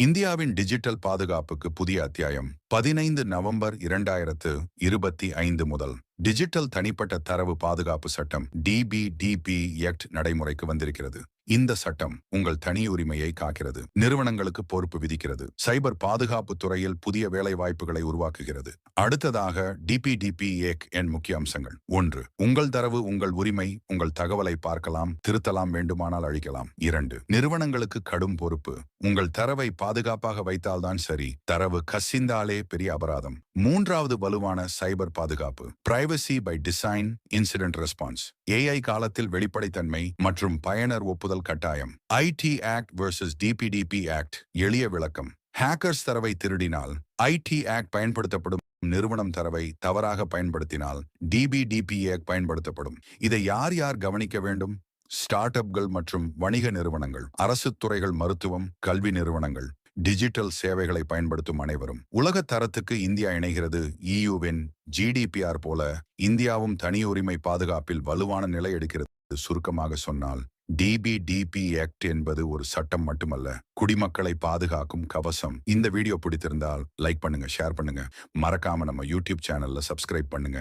இந்தியாவின் டிஜிட்டல் பாதுகாப்புக்கு புதிய அத்தியாயம் பதினைந்து நவம்பர் இரண்டாயிரத்து இருபத்தி ஐந்து முதல். டிஜிட்டல் தனிப்பட்ட தரவு பாதுகாப்பு சட்டம் டிபிடிபி எக்ட் நடைமுறைக்கு வந்திருக்கிறது. இந்த சட்டம் உங்கள் தனி உரிமையை காக்கிறது நிறுவனங்களுக்கு பொறுப்பு விதிக்கிறது சைபர் பாதுகாப்பு துறையில் புதிய வேலை வாய்ப்புகளை உருவாக்குகிறது. அடுத்ததாக டிபிடிபி ஏக் என் முக்கிய அம்சங்கள். ஒன்று உங்கள் தரவு உங்கள் உரிமை உங்கள் தகவலை பார்க்கலாம் திருத்தலாம் வேண்டுமானால் அழிக்கலாம். இரண்டு நிறுவனங்களுக்கு கடும் பொறுப்பு. உங்கள் தரவை பாதுகாப்பாக வைத்தால்தான் சரி. தரவு கசிந்தாலே பெரிய அபராதம். மூன்றாவது வலுவான சைபர் பாதுகாப்பு privacy by design incident response AI காலத்தில் வெளிப்படைத்தன்மை மற்றும் பயனர் ஒப்புதல் கட்டாயம் IT act versus DPDP act எளிய விளக்கம். ஹேக்கர்ஸ் தரவை திருடினால் ஐடி ஆக்ட் பயன்படுத்தப்படும் நிறுவனம் தரவை தவறாக பயன்படுத்தினால் டிபிடிபி ஆக்ட் பயன்படுத்தப்படும். இதை யார் யார் கவனிக்க வேண்டும்? ஸ்டார்ட் அப்கள் மற்றும் வணிக நிறுவனங்கள் அரசு துறைகள் மருத்துவம் கல்வி நிறுவனங்கள். டிஜிட்டல் சேவைகளை பயன்படுத்தும் அனைவரும். உலக தரத்துக்கு இந்தியா இணைகிறது இயுவின் ஜிடிபிஆர் போல இந்தியாவும் தனி உரிமை பாதுகாப்பில் வலுவான நிலை எடுக்கிறது சுருக்கமாக சொன்னால் டிபிடிபி ஆக்ட் என்பது ஒரு சட்டம் மட்டுமல்ல குடிமக்களை பாதுகாக்கும் கவசம். இந்த வீடியோ பிடித்திருந்தால் லைக் பண்ணுங்க ஷேர் பண்ணுங்க. மறக்காம நம்ம யூடியூப் சேனல்ல சப்ஸ்கிரைப் பண்ணுங்க.